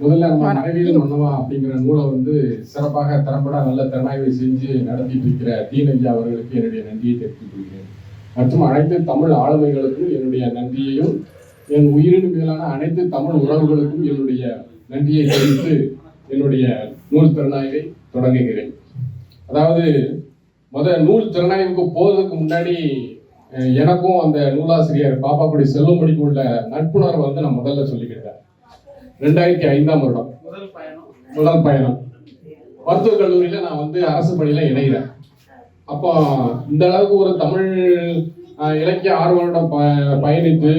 முதல்ல நம்ம மனைவியில் மன்னவா அப்படிங்கிற நூலை வந்து சிறப்பாக திறம்பட நல்ல திறனாய்வை செஞ்சு நடத்திட்டு இருக்கிற தீனய்யா அவர்களுக்கு என்னுடைய நன்றியை தெரிவித்துக் கொள்கிறேன். மற்றும் அனைத்து தமிழ் ஆளுமைகளுக்கும் என்னுடைய நன்றியையும் என் உயிரினு மேலான அனைத்து தமிழ் உறவுகளுக்கும் என்னுடைய நன்றியை தெரிவித்து என்னுடைய நூல் திறனாய்வை தொடங்குகிறேன். அதாவது முத நூல் திறனாய்வுக்கு போறதுக்கு முன்னாடி எனக்கும் அந்த நூலாசிரியர் பாப்பாக்குடி செல்வமணிக்கும் உள்ள நட்புணர்வை வந்து நான் முதல்ல சொல்லிக்கிட்டேன். ரெண்டாயிரத்தி ஐந்தாம் வருடம். முதல் பயணம். முதல் பயணம். மருத்துவக் கல்லூரியில நான் வந்து அரசு பணியில இணைகிறேன் அப்போ இந்த அளவுக்கு ஒரு தமிழ் இலக்கிய ஆர்வலோட ப பயணித்து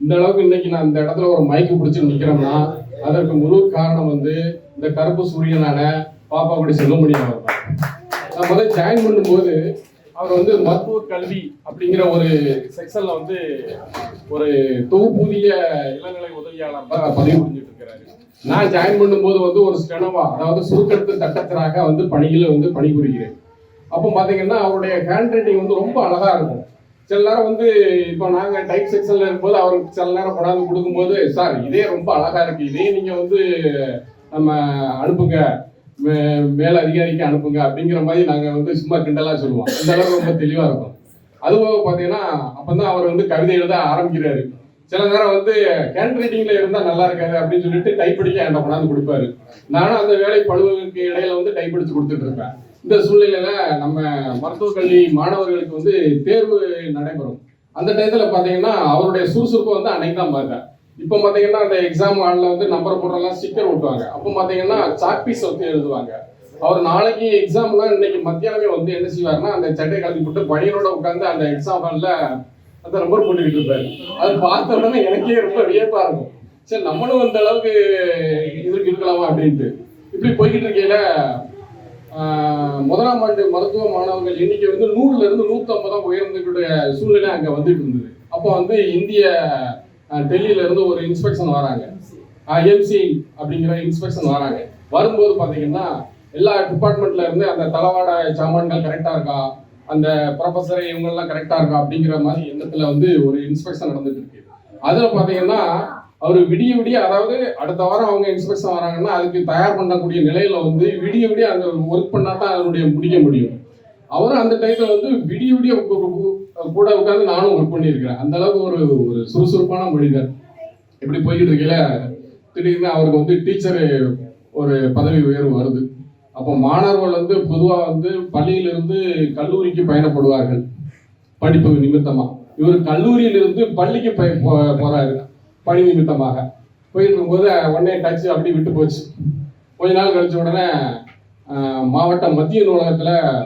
இந்த அளவுக்கு இன்னைக்கு நான் இந்த இடத்துல ஒரு மைக்கு பிடிச்சி நிக்கிறேன்னா அதற்கு முழு காரணம் வந்து இந்த கருப்பு சூரியனான பாப்பாக்குடி செல்வமணி அவர் தான். நான் முதல்ல ஜாயின் பண்ணும்போது அவர் வந்து மருத்துவ கல்வி அப்படிங்கிற ஒரு செக்ஷன்ல வந்து ஒரு தொகுப்பூதிய இளநிலை உதவியாளர் பதிவு புரிஞ்சுட்டு நான் ஜாயின் பண்ணும்போது வந்து ஒரு ஸ்டெனவா அதாவது சுருக்கெழுத்து தட்டத்தராக வந்து பணியில் வந்து பணிபுரிகிறேன். அப்போ பார்த்தீங்கன்னா அவருடைய ஹேண்ட் ரைட்டிங் வந்து ரொம்ப அழகாக இருக்கும். சில நேரம் வந்து இப்போ நாங்கள் டைப் செக்ஷனில் இருக்கும்போது அவருக்கு சில நேரம் கொண்டாந்து கொடுக்கும்போது சார் இதே ரொம்ப அழகாக இருக்குது இதே நீங்கள் வந்து நம்ம அனுப்புங்க. மே- மேல் அதிகாரிக்கு அனுப்புங்க. அப்படிங்கிற மாதிரி நாங்கள் வந்து சும்மா கிண்டலாக சொல்லுவோம். அந்த அளவுக்கு ரொம்ப தெளிவாக இருக்கும். அதுபோக அப்போ தான் அவர் வந்து கவிதை எழுத ஆரம்பிக்கிறாரு. சில நேரம் வந்து ஹேண்ட் ரைட்டிங்ல இருந்தா நல்லா இருக்காது அப்படின்னு சொல்லிட்டு டைப் அடிக்க என்கிட்ட கொண்டாந்து கொடுப்பாரு. நானும் அந்த வேலை பழுவுக்கு இடையில வந்து டைப் அடிச்சு கொடுத்துட்டு இருப்பேன். இந்த சூழ்நிலையில நம்ம மருத்துவக் கல்வி மாணவர்களுக்கு வந்து தேர்வு நடைபெறும். அந்த டயத்துல பாத்தீங்கன்னா அவருடைய சுறுசுறுப்பை வந்து அன்னைக்கு தான் பார்த்தேன் இப்போ பாத்தீங்கன்னா அந்த எக்ஸாம் ஹாலில் வந்து நம்பர் போடுறலாம் ஸ்டிக்கர் ஒட்டுவாங்க அப்போ பாத்தீங்கன்னா சாக் பீஸ் வந்து எழுதுவாங்க. அவர் நாளைக்கு எக்ஸாம்லாம் இன்னைக்கு மத்தியானமே வந்து என்ன செய்வாருன்னா அந்த சட்டை கலந்து போட்டு பனியனோட உட்காந்து அந்த எக்ஸாம் ஹாலில் அந்த நம்பர் போட்டுக்கிட்டு இருப்பாரு. அது பார்த்த உடனே எனக்கே ரொம்ப வியப்பா இருக்கும். சரி நம்மளும் அந்த அளவுக்கு இதுக்கு இருக்கலாமா அப்படின்ட்டு. இப்படி போய்கிட்டு இருக்கையில முதலாம் ஆண்டு மருத்துவ மாணவர்கள் எண்ணிக்கை வந்து நூறுல இருந்து நூத்தம்பதா உயர்ந்துக்கூடிய சூழ்நிலை அங்க வந்துட்டு இருந்தது. அப்போ வந்து இந்திய டெல்லியில இருந்து ஒரு இன்ஸ்பெக்ஷன் வராங்க. எம்சி அப்படிங்கிற இன்ஸ்பெக்ஷன் வராங்க. வரும்போது பாத்தீங்கன்னா எல்லா டிபார்ட்மெண்ட்ல இருந்து அந்த தளவாட சாமான்கள் கரெக்டா இருக்கா? அந்த ப்ரொஃபஸர் இவங்கெல்லாம் கரெக்டாக இருக்கா அப்படிங்கிற மாதிரி எண்ணத்தில் வந்து ஒரு இன்ஸ்பெக்ஷன் நடந்துட்டு இருக்கு. அதில் பார்த்தீங்கன்னா அவர் விடிய விடிய அதாவது அடுத்த வாரம் அவங்க இன்ஸ்பெக்ஷன் வராங்கன்னா அதுக்கு தயார் பண்ணக்கூடிய நிலையில வந்து விடிய விடிய அந்த ஒர்க் பண்ணால் தான் அதனுடைய முடிக்க முடியும். அவரும் அந்த டைத்தில் வந்து விடிய விடிய கூட உட்காந்து நானும் ஒர்க் பண்ணியிருக்கிறேன். அந்த அளவுக்கு ஒரு ஒரு சுறுசுறுப்பான மனிதர். இப்படி போய்கிட்டு இருக்கையில திடீர்னு அவருக்கு வந்து டீச்சர் ஒரு பதவி உயர்வு வருது. அப்போ மாணவர்கள் வந்து பொதுவாக வந்து பள்ளியிலிருந்து கல்லூரிக்கு பயணப்படுவார்கள். படிப்பு நிமித்தமாக இவர் கல்லூரியிலிருந்து பள்ளிக்கு பய- போகிறாரு பணி நிமித்தமாக. போயிட்டு இருக்கும்போது உடனே டச் அப்படி விட்டு போச்சு. கொஞ்ச நாள் கழிச்ச உடனே மாவட்ட மத்திய நூலகத்தில்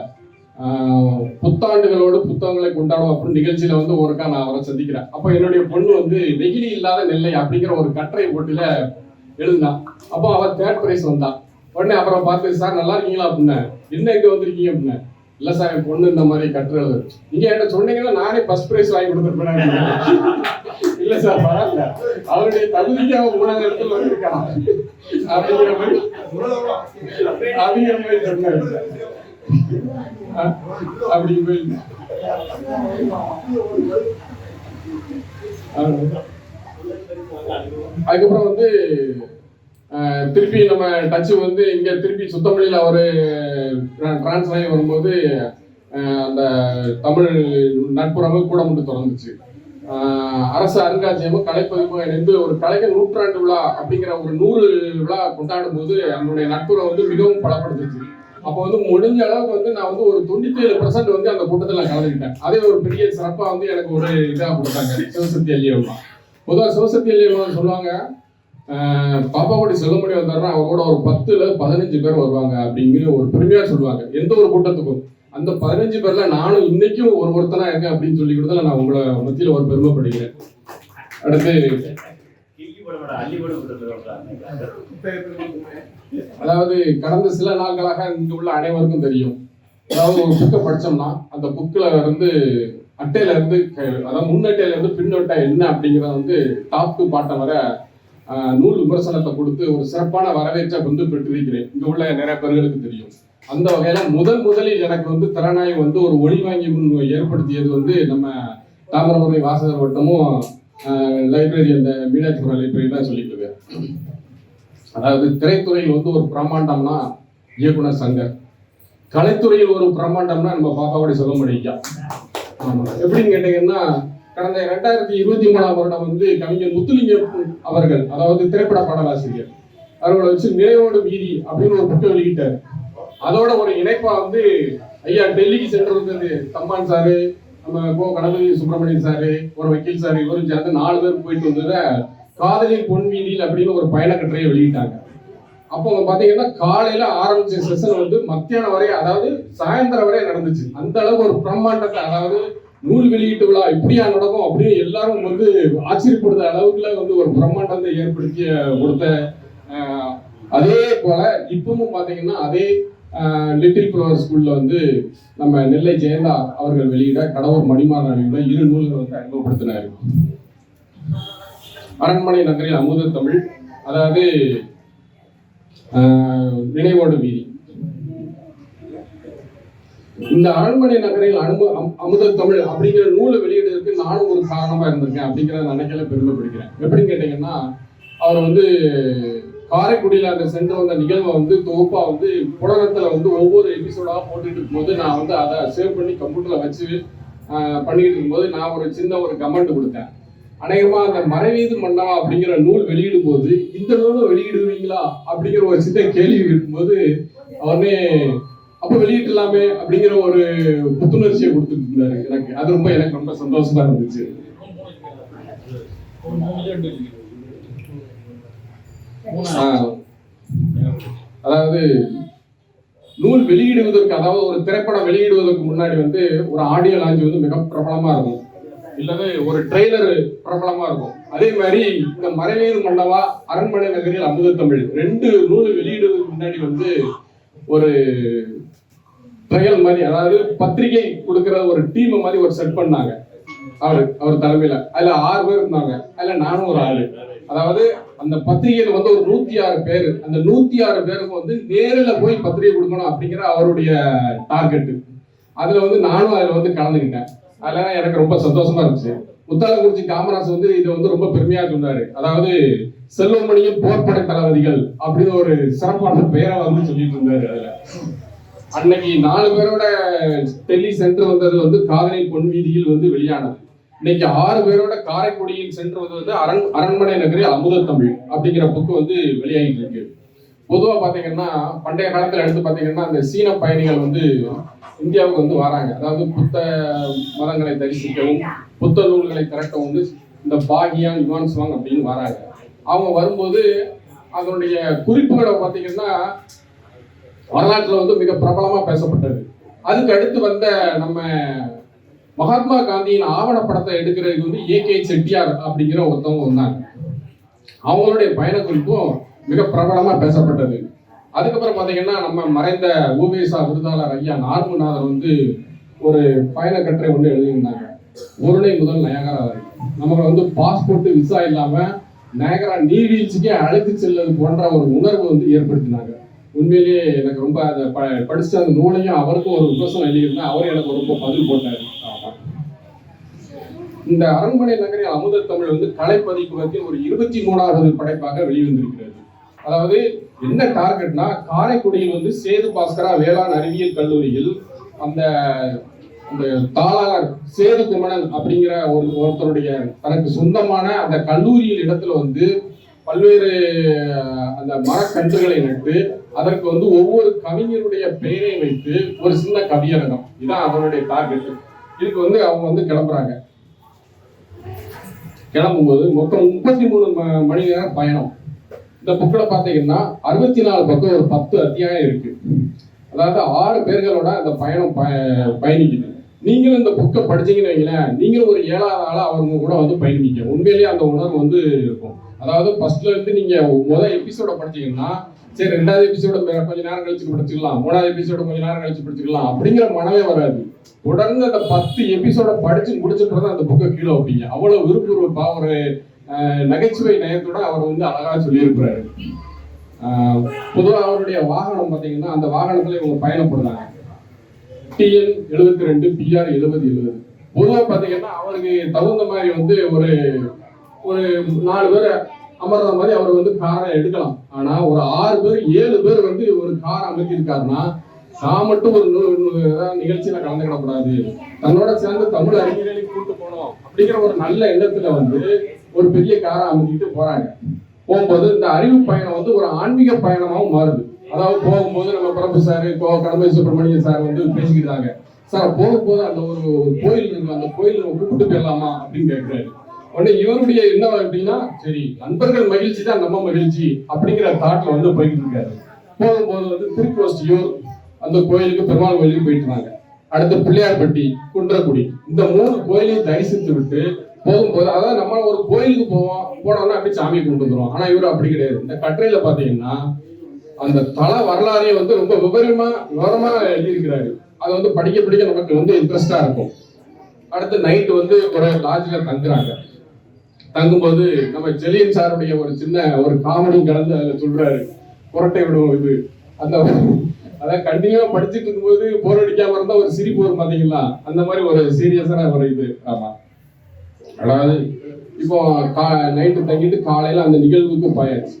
புத்தாண்டுகளோடு புத்தகங்களை கொண்டாடும் அப்படின்னு நிகழ்ச்சியில் வந்து ஒருக்கா நான் அவரை சந்திக்கிறேன். அப்போ என்னுடைய பொண்ணு வந்து நெகிழி இல்லாத நெல்லை அப்படிங்கிற ஒரு கட்டுரை போட்டியில எழுந்தான் அப்போ அவள் தேர்ட் பிரைஸ் வந்தான் உடனே அப்புறம் பார்த்து சார் நல்லா இருக்கீங்களா? அப்படின்னா. என்ன இங்கே வந்திருக்கீங்க? அப்படின்னா. இல்லை சார் என் பொண்ணு இந்த மாதிரி கட்டுறது. நீங்கள் நீங்க என்கிட்ட சொன்னீங்கன்னா நானே ஃபர்ஸ்ட் ப்ரைஸ் வாங்கி கொடுத்துருப்பேன். இல்லை சார் பரவாயில்ல. அவருடைய தகுதிக்கு அவன் மூணாவது இடத்துல வந்திருக்கான். அப்படிங்கிற மாதிரி. அப்படிங்கிற மாதிரி சொன்னாரு அப்படி போய். அதுக்கப்புறம் வந்து திருப்பி நம்ம டச் வந்து இங்க திருப்பி சுத்தமொழியில் அவர் டிரான்ஸ்ஃபர் ஆகி வரும்போது அந்த தமிழ் நட்புறவு கூட மட்டும் திறந்துச்சு அரசு அருங்காட்சியகம் கலைப்பதிப்பு இணைந்து ஒரு கலைஞர் நூற்றாண்டு விழா அப்படிங்கிற ஒரு நூறு விழா கொண்டாடும் போது நம்மளுடைய நட்புறவு வந்து மிகவும் பலப்படுத்துச்சு. அப்போ வந்து முடிஞ்ச அளவுக்கு வந்து நான் வந்து ஒரு தொண்ணூத்தி ஏழு பர்சன்ட் வந்து அந்த கூட்டத்தில் கலந்துக்கிட்டேன். அதே ஒரு பெரிய சிறப்பாக வந்து எனக்கு ஒரு இதாக கொடுத்தாங்க. சிவசக்தி அல்லியம்மா பொதுவாக சிவசக்தி அல்லியம்மா சொல்லுவாங்க. பாப்பாவோட செல்லும்படி வந்தாருன்னா அவரோட ஒரு பத்துல பதினஞ்சு பேர் வருவாங்க அப்படிங்கிற ஒரு பெருமையா சொல்லுவாங்க. எந்த ஒரு கூட்டத்துக்கும். அந்த பதினஞ்சு பேர்ல நானும் இன்னைக்கும் ஒரு ஒருத்தனா இருக்கேன் அப்படின்னு சொல்லி கொடுத்தா நான் உங்களை மத்தியில ஒரு பெருமைப்படுகிறேன். அடுத்து அதாவது கடந்த சில நாட்களாக இங்க உள்ள அனைவருக்கும் தெரியும். அதாவது ஒரு புக்கை படிச்சோம்னா அந்த புக்கில் வந்து அட்டையில இருந்து அதாவது முன்னட்டையில இருந்து பின்னொட்டை என்ன அப்படிங்கிறத வந்து டாப் டு பாட்டம் வர நூல் விமர்சனத்தை கொடுத்து ஒரு சிறப்பான வரவேற்றை வந்து பெற்றிருக்கிறேன். இங்கே உள்ள நிறைய பேர்களுக்கு தெரியும். அந்த வகையில் முதல் முதலில் எனக்கு வந்து திறனாய் வந்து ஒரு ஒளி வாங்கி முன் ஏற்படுத்தியது வந்து நம்ம தாமிரபுரை வாசகர் வட்டமும் லைப்ரரி அந்த மீனாட்சிபுரம் லைப்ரரி தான் சொல்லிட்டு அதாவது திரைத்துறையில் வந்து ஒரு பிரம்மாண்டம்னா இயக்குனர் சங்கர். கலைத்துறையில் ஒரு பிரம்மாண்டம்னா நம்ம பாப்பாவோட சொல்ல முடியும் ஆமாம் எப்படின்னு கேட்டீங்கன்னா கடந்த ரெண்டாயிரத்தி இருபத்தி மூணாம் வருடம் வந்து கவிஞர் முத்துலிங்கம் அவர்கள் அதாவது திரைப்பட பாடலாசிரியர் அவர்களை வச்சு நினைவோடு வீதி அப்படின்னு ஒரு புக்கை வெளியிட்டார். அதோட ஒரு இணைப்பா வந்து ஐயா டெல்லிக்கு சென்று இருந்தது தம்பான் சாரு நம்ம கோ கணபதி சுப்பிரமணியன் சாரு ஒரு வக்கீல் சார் இவரும் சேர்ந்து நாலு பேர் போயிட்டு வந்தத காதலின் பொன் வீதியில் அப்படின்னு ஒரு பயணக்கட்டுரையை வெளியிட்டாங்க. அப்போ பாத்தீங்கன்னா காலையில ஆரம்பிச்ச செஷன் வந்து மத்தியானம் வரை அதாவது சாயந்தரம் வரை நடந்துச்சு. அந்த அளவுக்கு ஒரு பிரம்மாண்டத்தை அதாவது நூல் வெளியீட்டு விழா இப்படியா நடக்கும் அப்படின்னு எல்லாரும் வந்து ஆச்சரியப்படுற அளவுக்குல வந்து ஒரு பிரம்மாண்டத்தை ஏற்படுத்திய கொடுத்த அதே போல இப்பவும் பாத்தீங்கன்னா அதே லிட்டில் ஃப்ளவர் ஸ்கூல்ல வந்து நம்ம நெல்லை ஜெயந்தா அவர்கள் வெளியிட கடவுர் மணிமாறனோட இரு நூல்களை வந்து அறிமுகப்படுத்தினார். அரண்மனை நகரில் அமுத தமிழ் அதாவது நினைவோடு வீதி இந்த அரண்மனை நகரில் அனும அமுத தமிழ் அப்படிங்கிற நூலை வெளியிடுறதுக்கு நானும் ஒரு காரணமா இருந்திருக்கேன் அப்படிங்கிறத நினைக்கல பெருமைப்படுகிறேன். எப்படின்னு கேட்டீங்கன்னா அவர் வந்து காரைக்குடியில் அந்த சென்று வந்த நிகழ்வை வந்து தொகுப்பா வந்து புலனத்துல வந்து ஒவ்வொரு எபிசோடாக போட்டுட்டு இருக்கும்போது நான் வந்து அதை சேவ் பண்ணி கம்ப்யூட்டர்ல வச்சு பண்ணிக்கிட்டு இருக்கும்போது நான் ஒரு சின்ன ஒரு கமெண்ட் கொடுத்தேன். அநேகமா அந்த மறைவீது மன்னவா அப்படிங்கிற நூல் வெளியிடும் போது இந்த நூலும் வெளியிடுவீங்களா அப்படிங்கிற ஒரு சின்ன கேள்வி இருக்கும்போது அவனே அப்ப வெளியிடலாமே அப்படிங்கிற ஒரு புத்துணர்ச்சியை கொடுத்துட்டு இருந்தாரு எனக்கு. அது ரொம்ப எனக்கு ரொம்ப சந்தோஷமா இருந்துச்சு. அதாவது நூல் வெளியிடுவதற்கு அதாவது ஒரு திரைப்படம் வெளியிடுவதற்கு முன்னாடி வந்து ஒரு ஆடியோ லான்ச் வந்து மிக பிரபலமா இருக்கும். இல்லது ஒரு ட்ரெய்லர் பிரபலமா இருக்கும். அதே மாதிரி இந்த மறைவேறு மண்டவா அரண்மனை நகரில் அமுத தமிழ் ரெண்டு நூல் வெளியிடுவதற்கு முன்னாடி வந்து ஒரு ட்ரையல் மாதிரி அதாவது பத்திரிகை கொடுக்கிற ஒரு டீம் மாதிரி ஒரு செட் பண்ணாங்க. அவர் அவர் தலைமையில. அதுல ஆறு பேர் இருந்தாங்க. அதுல நானும் ஒரு ஆளு. அதாவது அந்த பத்திரிகையில வந்து ஒரு நூத்தி ஆறு பேர். அந்த நூத்தி ஆறு பேருக்கு வந்து நேரில் போய் பத்திரிகை கொடுக்கணும் அப்படிங்கிற அவருடைய டார்கெட் அதுல வந்து நானும் அதுல வந்து கலந்துக்கிட்டேன். அதெல்லாம் எனக்கு ரொம்ப சந்தோஷமா இருந்துச்சு. முத்தாலங்குறிச்சி காமராஜ் வந்து இதை வந்து ரொம்ப பெருமையா சொன்னாரு. அதாவது செல்வமணியும் போர்ப்படை தளபதிகள் அப்படின்னு ஒரு சிறப்பான பெயரை வந்து சொல்லிட்டு இருந்தாரு அதுல. அன்னைக்கு நாலு பேரோட டெல்லி சென்று வந்தது வந்து காதலி பொன் வீதியில் வந்து வெளியானது. இன்னைக்கு ஆறு பேரோட காரைக்குடியில் சென்று வந்தது வந்து அரண் அரண்மனை நகரில் அமுத தமிழ் அப்படிங்கிற புக்கு வந்து வெளியாகிட்டு இருக்கு பொதுவா பாத்தீங்கன்னா பண்டைய காலத்துல எடுத்து பாத்தீங்கன்னா அந்த சீன பயணிகள் வந்து இந்தியாவுக்கு வந்து வராங்க. அதாவது புத்த மதங்களை தரிசிக்கவும் புத்த நூல்களை திரட்டவும் வந்து இந்த பாகியான் யுவான் சுவாங் அப்படின்னு வராங்க. அவங்க வரும்போது அதனுடைய குறிப்புகளை பார்த்தீங்கன்னா வரலாற்றில் வந்து மிக பிரபலமாக பேசப்பட்டது. அதுக்கு அடுத்து வந்த நம்ம மகாத்மா காந்தியின் ஆவணப்படத்தை எடுக்கிறதுக்கு வந்து ஏகே செட்டியார் அப்படிங்கிற ஒருத்தவங்க வந்தாங்க. அவங்களுடைய பயண குறிப்பும் மிக பிரபலமாக பேசப்பட்டது. அதுக்கப்புறம் பார்த்தீங்கன்னா நம்ம மறைந்த ஊவேசா விருதாளர் ஐயா நார்முநாதர் வந்து ஒரு பயண கட்டுரை ஒன்று எழுதியிருந்தாங்க. ஒருணை முதல் நயகரா வரை. நமக்கு வந்து பாஸ்போர்ட் விசா இல்லாமல் நயகரா நீர்வீழ்ச்சிக்கே அழைத்து செல்வது போன்ற ஒரு உணர்வு வந்து ஏற்படுத்தினாங்க. உண்மையிலேயே எனக்கு ரொம்ப அதை ப படிச்ச அந்த நூலையும் அவருக்கும் ஒரு விமர்சனம் எழுதியிருந்தா அவரும் எனக்கு ரொம்ப பதில் போட்டார். இந்த அரண்மனை நகரில் அமுத தமிழ் வந்து கலைப்பதிப்பகத்தில் ஒரு இருபத்தி மூணாவது படைப்பாக வெளிவந்திருக்கிறது. அதாவது என்ன டார்கெட்னா காரைக்குடியில் வந்து சேது பாஸ்கரா வேளாண் அறிவியல் கல்லூரியில் அந்த அந்த தாளாளர் சேது குமணன் அப்படிங்கிற ஒரு ஒருத்தருடைய தனக்கு சொந்தமான அந்த கல்லூரியில் இடத்துல வந்து பல்வேறு அந்த மரக்கன்றுகளை நட்டு அதற்கு வந்து ஒவ்வொரு கவிஞருடைய பெயரை வைத்து ஒரு சின்ன கவியரங்கம். இதான் அவருடைய டார்கெட் இதுக்கு வந்து அவங்க வந்து கிளம்புறாங்க. கிளம்பும்போது மொத்தம் முப்பத்தி மூணு மணி நேரம் பயணம். இந்த புக்கில் பார்த்தீங்கன்னா அறுபத்தி நாலு பக்கம் ஒரு பத்து அத்தியாயம் இருக்கு. அதாவது ஆறு பேர்களோட அந்த பயணம் ப- பயணிக்குது. நீங்களும் இந்த புக்கை படிச்சீங்கன்னு வைங்களேன் நீங்களும் ஒரு ஏழாவது ஆளா அவங்க கூட வந்து பயணிக்க உண்மையிலேயே அந்த உணர்வு வந்து இருக்கும். அதாவது ஃபர்ஸ்ட்ல இருந்து நீங்க முதல் எபிசோட படிச்சீங்கன்னா சரி ரெண்டாவது எபிசோட கொஞ்ச நேரம் கழிச்சு படிச்சுக்கலாம். மூணாவது எபிசோட கொஞ்ச நேரம் கழிச்சு படிச்சுக்கலாம். அப்படிங்கிற மனமே வராது. தொடர்ந்து அந்த பத்து எபிசோட படிச்சு முடிச்சுட்டு அந்த புக்கை கீழே வைப்பீங்க. அவ்வளவு விருப்பா ஒரு நகைச்சுவை நயத்தோட அவர் வந்து அழகா சொல்லியிருக்கிறாரு. ஆஹ், அவருடைய வாகனம் பார்த்தீங்கன்னா அந்த வாகனத்துல இவங்க பயணப்படுறாங்க. டிஎன் எழுபத்தி ரெண்டு பிஆர் எழுபது எழுபது. பொதுவாக பார்த்தீங்கன்னா அவருக்கு தகுந்த மாதிரி வந்து ஒரு ஒரு நாலு பேரை அமர்ற மாதிரி அவர் வந்து காரை எடுக்கலாம். ஆனா ஒரு ஆறு பேர் ஏழு பேர் வந்து ஒரு கார் அமைக்கிருக்காருன்னா நான் மட்டும் ஒரு நூ- நூ- ஏதாவது நிகழ்ச்சியில கலந்துக்கிடக்கூடாது. தன்னோட சேர்ந்து தமிழ் அறிஞர்களை கூட்டு போகணும் அப்படிங்கிற ஒரு நல்ல எண்ணத்துல வந்து ஒரு பெரிய காரை அமைக்கிட்டு போறாங்க. போகும்போது இந்த அறிவு பயணம் வந்து ஒரு ஆன்மீக பயணமாகவும் மாறுது. அதாவது போகும்போது நம்ம பிரபு சார் கோ கடமை சுப்பிரமணியன் சார் வந்து பேசிக்கிட்டாங்க. சார் போகும்போது அந்த ஒரு ஒரு கோயில் இருக்கு அந்த கோயில் கூப்பிட்டு போயிடலாமா அப்படின்னு கேட்கிறாரு. உடனே இவருடைய என்ன அப்படின்னா சரி நண்பர்கள் மகிழ்ச்சி தான் நம்ம மகிழ்ச்சி அப்படிங்கிற தாட்ல வந்து போய்கிட்டு இருக்காரு. போகும்போது வந்து திருக்கோஷ்டியூர் அந்த கோயிலுக்கு பெருமாள் கோயிலுக்கு போயிட்டு இருந்தாங்க அடுத்து பிள்ளையார்பட்டி குன்றக்குடி. இந்த மூணு கோயிலையும் தரிசித்து விட்டு போகும்போது அதாவது நம்ம ஒரு கோயிலுக்கு போவோம் போனோம்னா அப்படியே சாமி கும்பிட்டு வந்துடும் ஆனா இவர் அப்படி கிடையாது. இந்த கட்டுரையில பாத்தீங்கன்னா அந்த தல வரலாறையும் வந்து ரொம்ப விவரமா விவரமா எழுதியிருக்கிறாரு. அதை வந்து படிக்க படிக்க நமக்கு வந்து இன்ட்ரெஸ்டா இருக்கும். அடுத்து நைட்டு வந்து ஒரு லாட்ஜில் தங்குறாங்க. தங்கும்போது நம்ம ஜெலியன் சாருடைய ஒரு சின்ன ஒரு காமெடியும் கலந்து அதுல சொல்றாரு. புரட்டை விடுவோம் இது. அந்த அதான் கண்டினியூவா படிச்சுட்டு இருக்கும்போது போர் அடிக்காம இருந்தா ஒரு சிரிப்பு வரும் பாத்தீங்களா? அந்த மாதிரி ஒரு சீரியஸான ஒரு இது. ஆமா. அதாவது இப்போ நைட்டு தங்கிட்டு காலையில அந்த நிகழ்வுக்கு போயாச்சு.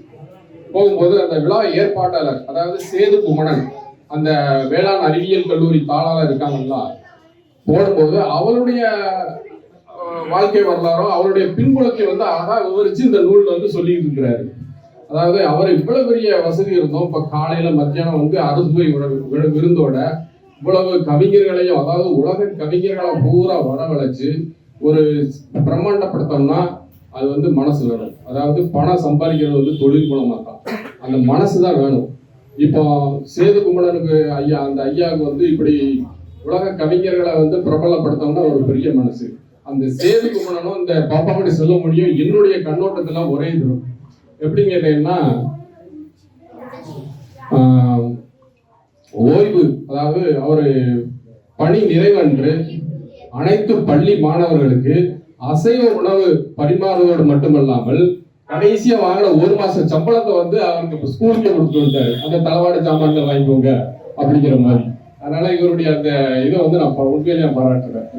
போகும்போது அந்த விழா ஏற்பாட்டாளர் அதாவது சேது குமணன் அந்த வேளாண் அறிவியல் கல்லூரி தாளாளர் இருக்காங்களா போடும்போது அவளுடைய வாழ்க்கை வரலாறும் அவருடைய பின்புலத்தை வந்து அழகா விவரிச்சு இந்த நூலில் வந்து சொல்லிட்டு இருக்கிறாரு. அதாவது அவர் இவ்வளவு பெரிய வசதி இருந்தோம். இப்ப காலையில மத்தியானம் வந்து அறுசுவை உணவு- விருந்தோட இவ்வளவு கவிஞர்களையும் அதாவது உலக கவிஞர்களை பூரா வரவழைச்சு ஒரு பிரம்மாண்டப்படுத்தோம்னா அது வந்து மனசு வேணும். அதாவது பணம் சம்பாதிக்கிறது வந்து தொழில் மூலமாக தான். அந்த மனசு தான் வேணும். இப்போ சேது குமணனுக்கு ஐயா அந்த ஐயாவுக்கு வந்து இப்படி உலக கவிஞர்களை வந்து பிரபலப்படுத்தோம்னா ஒரு பெரிய மனசு. அந்த சேது குமணனும் இந்த பாப்பாமணி சொல்ல முடியும் என்னுடைய கண்ணோட்டத்துல ஒரே இது எப்படி கேட்டீங்கன்னா ஓய்வு அதாவது அவரு பணி நிறைவன்று அனைத்து பள்ளி மாணவர்களுக்கு அசைவ உணவு பரிமாறுவதோடு மட்டுமல்லாமல் கடைசியா வாங்கின ஒரு மாசம் சம்பளத்தை வந்து அவருக்கு ஸ்கூலுக்கு கொடுத்து அந்த தளவாடு சாமான்கள் வாங்கிக்கோங்க அப்படிங்கிற மாதிரி. அதனால இவருடைய அந்த இதை வந்து நான் உண்மையிலேயே பாராட்டுறேன்.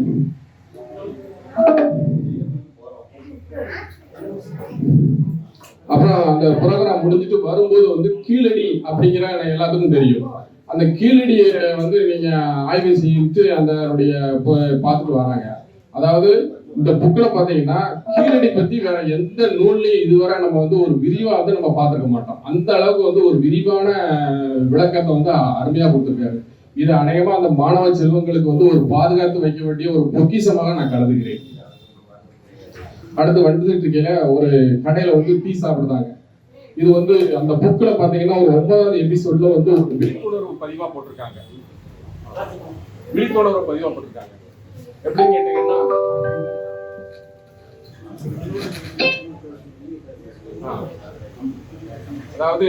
அப்புறம் அந்த ப்ரோக்ராம் முடிஞ்சிட்டு வரும்போது வந்து கீழடி அப்படிங்கிற எனக்கு எல்லாத்துக்கும் தெரியும். அந்த கீழடியை வந்து நீங்க ஆய்வு செய்து அந்த அதனுடைய பார்த்துட்டு வராங்க. அதாவது இந்த புக்கில் பார்த்தீங்கன்னா கீழடி பத்தி வேற எந்த நூல்லையும் இதுவரை நம்ம வந்து ஒரு விரிவா வந்து நம்ம பார்த்துக்க மாட்டோம். அந்த அளவுக்கு வந்து ஒரு விரிவான விளக்கத்தை வந்து அருமையா கொடுத்துருக்காரு. இது அநேகமா அந்த மாணவ செல்வங்களுக்கு வந்து ஒரு பாதுகாத்து வைக்க வேண்டிய ஒரு பொக்கிஷமாக நான் கருதுகிறேன். அடுத்து வந்துட்டு இருக்கையில ஒரு கடையில வந்து டீ சாப்பிடுறாங்க. இது வந்து அந்த புக்ல பாத்தீங்கன்னா ஒரு ஒன்பதாவது எபிசோட்ல வந்து ஒரு விழிப்புணர்வு பதிவா போட்டிருக்காங்க. விழிப்புணர்வு பதிவா போட்டிருக்காங்க. எப்படி கேட்டீங்கன்னா அதாவது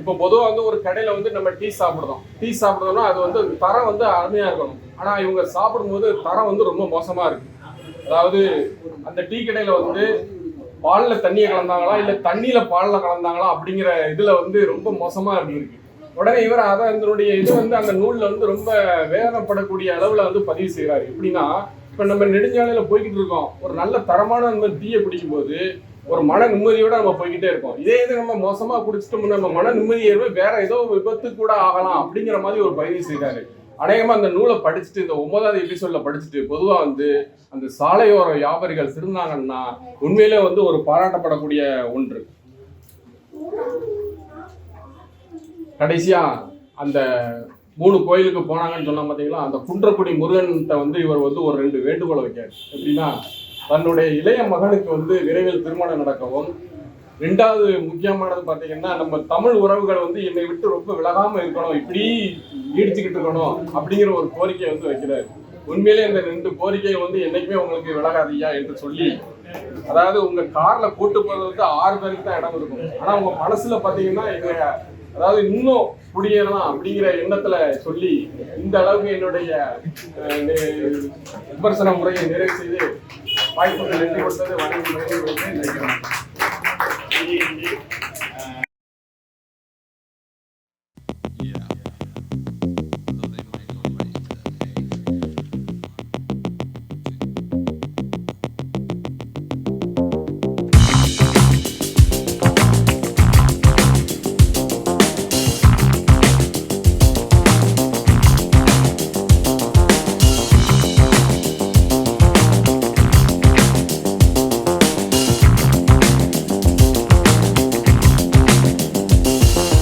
இப்போ பொதுவாக வந்து ஒரு கடையில் வந்து நம்ம டீ சாப்பிடுறோம். டீ சாப்பிடுறோம்னா அது வந்து தரம் வந்து அருமையாக இருக்கணும். ஆனால் இவங்க சாப்பிடும்போது தரம் வந்து ரொம்ப மோசமாக இருக்கு. அதாவது அந்த டீ கடையில வந்து பாலில் தண்ணியை கலந்தாங்களா இல்லை தண்ணியில் பாலில் கலந்தாங்களா அப்படிங்கிற இதில் வந்து ரொம்ப மோசமாக இருந்திருக்கு. உடனே இவர் அதை அதனுடைய இது வந்து அந்த நூலில் வந்து ரொம்ப வேதனைப்படக்கூடிய அளவில் வந்து பதிவு செய்கிறாரு எப்படின்னா இப்போ நம்ம நெடுஞ்சாலையில் போய்கிட்டு இருக்கோம். ஒரு நல்ல தரமான அந்த டீயை குடிக்கும்போது ஒரு மன நிம்மதியோட நம்ம போய்கிட்டே இருக்கோம். இதே இது நம்ம மோசமாக குடிச்சிட்டோம்னா நம்ம மன நிம்மதியை வேற ஏதோ விபத்து கூட ஆகலாம் அப்படிங்கிற மாதிரி ஒரு பதிவு செய்கிறாரு அநேகமா அந்த நூலை படிச்சுட்டு இந்த ஒன்பதாவது எபிசோட்ல படிச்சுட்டு பொதுவாக வந்து அந்த சாலையோர வியாபாரிகள் திருந்தாங்கன்னா உண்மையிலே வந்து ஒரு பாராட்டப்படக்கூடிய ஒன்று. கடைசியா அந்த மூணு கோயிலுக்கு போனாங்கன்னு சொன்னா பாத்தீங்களா அந்த குன்றக்குடி முருகன்கிட்ட வந்து இவர் வந்து ஒரு ரெண்டு வேண்டுகோளை வைக்காரு எப்படின்னா தன்னுடைய இளைய மகனுக்கு வந்து விரைவில் திருமணம் நடக்கவும் ரெண்டாவது முக்கியமானது பார்த்தீங்கன்னா நம்ம தமிழ் உறவுகள் வந்து என்னை விட்டு ரொம்ப விலகாமல் இருக்கணும் இப்படி நீடிச்சுக்கிட்டு இருக்கணும் அப்படிங்கிற ஒரு கோரிக்கையை வந்து வைக்கிறாரு. உண்மையிலே இந்த ரெண்டு கோரிக்கையை வந்து என்னைக்குமே உங்களுக்கு விலகாதீயா என்று சொல்லி அதாவது உங்க கார்ல கூட்டு போறது வந்து ஆறு பேருக்கு தான் இடம் இருக்கும். ஆனா உங்க மனசுல பாத்தீங்கன்னா எங்க அதாவது இன்னும் குடியேறலாம் அப்படிங்கிற எண்ணத்துல சொல்லி இந்த அளவுக்கு என்னுடைய விமர்சன முறையை நிறைவு செய்து வாய்ப்புகள் நன்றி கொடுத்தது வணங்கி நினைக்கிறேன் Thank you.